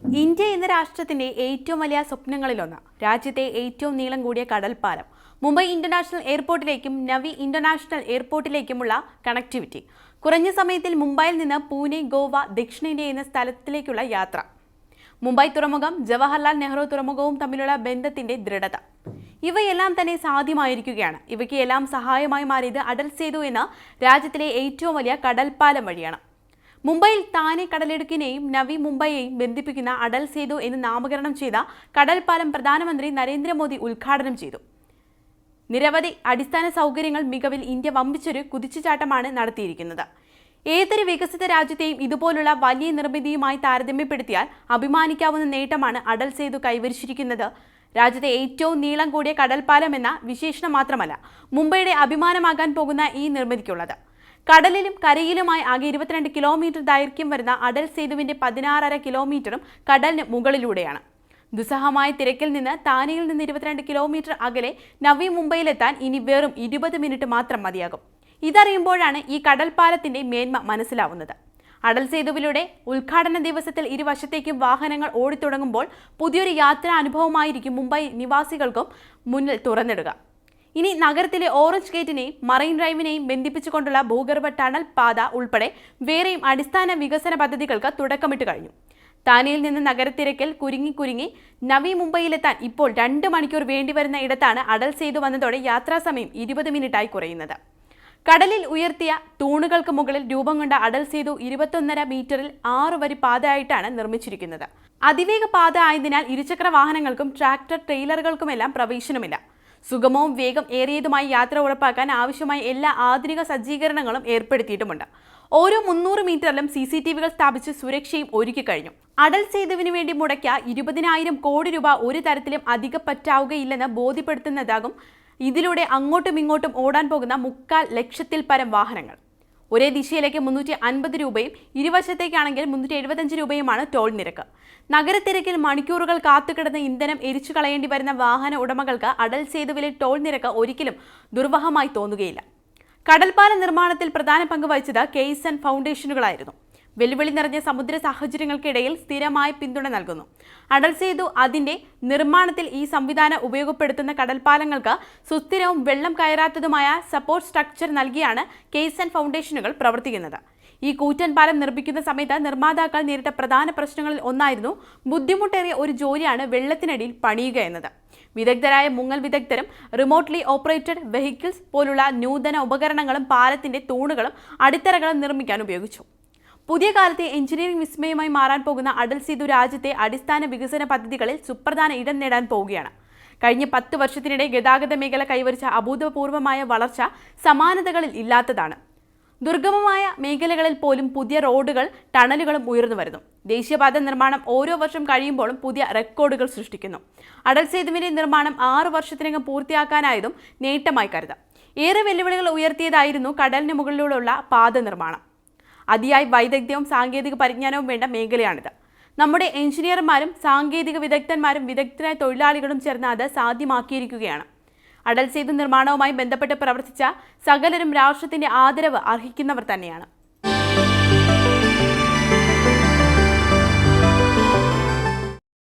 India എന്ന രാഷ്ട്രത്തിന്റെ ഏറ്റവും വലിയ സ്വപ്നങ്ങളിലൊന്ന് രാജ്യത്തെ ഏറ്റവും നീളം കൂടിയ കടൽപ്പാലം മുംബൈ ഇന്റർനാഷണൽ എയർപോർട്ടിലേക്കും നവി ഇന്റർനാഷണൽ എയർപോർട്ടിലേക്കുമുള്ള കണക്ടിവിറ്റി കുറഞ്ഞ സമയത്തിൽ മുംബൈയിൽ നിന്ന് പൂനെ ഗോവ ദക്ഷിണേന്ത്യ എന്ന സ്ഥലത്തിലേക്കുള്ള യാത്ര മുംബൈ തുറമുഖം ജവഹർലാൽ നെഹ്റു തുറമുഖവും തമ്മിലുള്ള ബന്ധത്തിന്റെ ദൃഢത. ഇവയെല്ലാം തന്നെ സാധ്യമായിരിക്കുകയാണ്. ഇവയ്ക്ക് എല്ലാം സഹായമായി മാറിയത് അടൽ സേതു എന്ന രാജ്യത്തിലെ ഏറ്റവും വലിയ കടൽപ്പാലം വഴിയാണ്. മുംബൈയിൽ താനെ കടലിടുക്കിനെയും നവി മുംബൈയെയും ബന്ധിപ്പിക്കുന്ന അടൽ സേതു എന്ന് നാമകരണം ചെയ്ത കടൽപ്പാലം പ്രധാനമന്ത്രി നരേന്ദ്രമോദി ഉദ്ഘാടനം ചെയ്തു. നിരവധി അടിസ്ഥാന സൗകര്യങ്ങൾ മികവിൽ ഇന്ത്യ വമ്പിച്ചൊരു കുതിച്ചുചാട്ടമാണ് നടത്തിയിരിക്കുന്നത്. ഏതൊരു വികസിത രാജ്യത്തെയും ഇതുപോലുള്ള വലിയ നിർമ്മിതിയുമായി താരതമ്യപ്പെടുത്തിയാൽ അഭിമാനിക്കാവുന്ന നേട്ടമാണ് അടൽ സേതു കൈവരിച്ചിരിക്കുന്നത്. രാജ്യത്തെ ഏറ്റവും നീളം കൂടിയ കടൽപ്പാലം എന്ന വിശേഷണം മാത്രമല്ല മുംബൈയുടെ അഭിമാനമാകാൻ പോകുന്ന ഈ നിർമ്മിതിക്കുള്ളത്. കടലിലും കരയിലുമായി ആകെ ഇരുപത്തിരണ്ട് കിലോമീറ്റർ ദൈർഘ്യം വരുന്ന അടൽ സേതുവിന്റെ പതിനാറര കിലോമീറ്ററും കടലിന് മുകളിലൂടെയാണ്. ദുസ്സഹമായ തിരക്കിൽ നിന്ന് താനെയിൽ നിന്ന് ഇരുപത്തിരണ്ട് കിലോമീറ്റർ അകലെ നവി മുംബൈയിലെത്താൻ ഇനി വെറും ഇരുപത് മിനിറ്റ് മാത്രം മതിയാകും. ഇതറിയുമ്പോഴാണ് ഈ കടൽപ്പാലത്തിന്റെ മേന്മ മനസ്സിലാവുന്നത്. അടൽ സേതുവിലൂടെ ഉദ്ഘാടന ദിവസത്തിൽ ഇരുവശത്തേക്കും വാഹനങ്ങൾ ഓടിത്തുടങ്ങുമ്പോൾ പുതിയൊരു യാത്രാ അനുഭവമായിരിക്കും മുംബൈ നിവാസികൾക്കും മുന്നിൽ തുറന്നിടുക. ഇനി നഗരത്തിലെ ഓറഞ്ച് ഗേറ്റിനെയും മറൈൻ ഡ്രൈവിനെയും ബന്ധിപ്പിച്ചുകൊണ്ടുള്ള ഭൂഗർഭ ടണൽ പാത ഉൾപ്പെടെ വേറെയും അടിസ്ഥാന വികസന പദ്ധതികൾക്ക് തുടക്കമിട്ട് കഴിഞ്ഞു. താനെയിൽ നിന്ന് നഗരത്തിരക്കിൽ കുരുങ്ങി കുരുങ്ങി നവി മുംബൈയിലെത്താൻ ഇപ്പോൾ രണ്ട് മണിക്കൂർ വേണ്ടിവരുന്ന ഇടത്താണ് അടൽ ചെയ്തു വന്നതോടെ യാത്രാസമയം ഇരുപത് മിനിറ്റായി കുറയുന്നത്. കടലിൽ ഉയർത്തിയ തൂണുകൾക്ക് മുകളിൽ രൂപം കൊണ്ട അടൽ സേതു ഇരുപത്തൊന്നര മീറ്ററിൽ ആറ് വരി പാതയായിട്ടാണ് നിർമ്മിച്ചിരിക്കുന്നത്. അതിവേഗ പാത ആയതിനാൽ ഇരുചക്ര വാഹനങ്ങൾക്കും ട്രാക്ടർ ട്രെയിലറുകൾക്കുമെല്ലാം പ്രവേശനമില്ല. സുഗമവും വേഗം ഏറിയതുമായി യാത്ര ഉറപ്പാക്കാൻ ആവശ്യമായ എല്ലാ ആധുനിക സജ്ജീകരണങ്ങളും ഏർപ്പെടുത്തിയിട്ടുമുണ്ട്. ഓരോ മുന്നൂറ് മീറ്ററിലും സി സി ടി വികൾ സ്ഥാപിച്ച് സുരക്ഷയും ഒരുക്കി കഴിഞ്ഞു. അടൽ സേതുവിന് വേണ്ടി മുടക്കിയ ഇരുപതിനായിരം കോടി രൂപ ഒരു തരത്തിലും അധിക പറ്റാവുകയില്ലെന്ന് ബോധ്യപ്പെടുത്തുന്നതാകും ഇതിലൂടെ അങ്ങോട്ടും ഇങ്ങോട്ടും ഓടാൻ പോകുന്ന മുക്കാൽ ലക്ഷത്തിൽ പരം വാഹനങ്ങൾ. ഒരേ ദിശയിലേക്ക് മുന്നൂറ്റി അൻപത് രൂപയും ഇരുവശത്തേക്കാണെങ്കിൽ മുന്നൂറ്റി എഴുപത്തഞ്ച് രൂപയുമാണ് ടോൾ നിരക്ക്. നഗരത്തിരക്കിൽ മണിക്കൂറുകൾ കാത്തുകിടന്ന് ഇന്ധനം എരിച്ചു കളയേണ്ടി വരുന്ന വാഹന ഉടമകൾക്ക് അടൽ സേതുവിലെ ടോൾ നിരക്ക് ഒരിക്കലും ദുർവഹമായി തോന്നുകയില്ല. കടൽപ്പാല നിർമ്മാണത്തിൽ പ്രധാന പങ്ക് വഹിച്ചത് കെയ്സൺ ഫൗണ്ടേഷനുകളായിരുന്നു. വെല്ലുവിളി നിറഞ്ഞ സമുദ്ര സാഹചര്യങ്ങൾക്കിടയിൽ സ്ഥിരമായ പിന്തുണ നൽകുന്നു. അടൽ സേതു അതിന്റെ നിർമ്മാണത്തിൽ ഈ സംവിധാനം ഉപയോഗപ്പെടുത്തുന്ന കടൽപ്പാലങ്ങൾക്ക് സുസ്ഥിരവും വെള്ളം കയറാത്തതുമായ സപ്പോർട്ട് സ്ട്രക്ചർ നൽകിയാണ് കേസ് ഫൗണ്ടേഷനുകൾ പ്രവർത്തിക്കുന്നത്. ഈ കൂറ്റൻ പാലം നിർമ്മിക്കുന്ന സമയത്ത് നിർമ്മാതാക്കൾ നേരിട്ട പ്രധാന പ്രശ്നങ്ങളിൽ ഒന്നായിരുന്നു ബുദ്ധിമുട്ടേറിയ ഒരു ജോലിയാണ് വെള്ളത്തിനടിയിൽ പണിയുക എന്നത്. വിദഗ്ധരായ മുങ്ങൽ വിദഗ്ധരും റിമോട്ട്ലി ഓപ്പറേറ്റഡ് വെഹിക്കിൾസ് പോലുള്ള നൂതന ഉപകരണങ്ങളും പാലത്തിന്റെ തൂണുകളും അടിത്തറകളും നിർമ്മിക്കാൻ ഉപയോഗിച്ചു. പുതിയ കാലത്തെ എഞ്ചിനീയറിംഗ് വിസ്മയമായി മാറാൻ പോകുന്ന അടൽ സേതു രാജ്യത്തെ അടിസ്ഥാന വികസന പദ്ധതികളിൽ സുപ്രധാന ഇടം നേടാൻ പോവുകയാണ്. കഴിഞ്ഞ പത്ത് വർഷത്തിനിടെ ഗതാഗത മേഖല കൈവരിച്ച അഭൂതപൂർവമായ വളർച്ച സമാനതകളിൽ ഇല്ലാത്തതാണ്. ദുർഗമമായ മേഖലകളിൽ പോലും പുതിയ റോഡുകൾ ടണലുകളും ഉയർന്നു വരുന്നു. ദേശീയപാത നിർമ്മാണം ഓരോ വർഷം കഴിയുമ്പോഴും പുതിയ റെക്കോർഡുകൾ സൃഷ്ടിക്കുന്നു. അടൽ സേതുവിന്റെ നിർമ്മാണം ആറു വർഷത്തിനകം പൂർത്തിയാക്കാനായതും നേട്ടമായി കരുതാം. ഏറെ വെല്ലുവിളികൾ ഉയർത്തിയതായിരുന്നു കടലിന് മുകളിലൂടെയുള്ള പാത നിർമ്മാണം. അതിയായി വൈദഗ്ധ്യവും സാങ്കേതിക പരിജ്ഞാനവും വേണ്ട മേഖലയാണിത്. നമ്മുടെ എഞ്ചിനീയർമാരും സാങ്കേതിക വിദഗ്ധന്മാരും വിദഗ്ധരായ തൊഴിലാളികളും ചേർന്ന് അത് സാധ്യമാക്കിയിരിക്കുകയാണ്. അടൽ സേതു നിർമ്മാണവുമായി ബന്ധപ്പെട്ട് പ്രവർത്തിച്ച സകലരും രാഷ്ട്രത്തിന്റെ ആദരവ് അർഹിക്കുന്നവർ തന്നെയാണ്.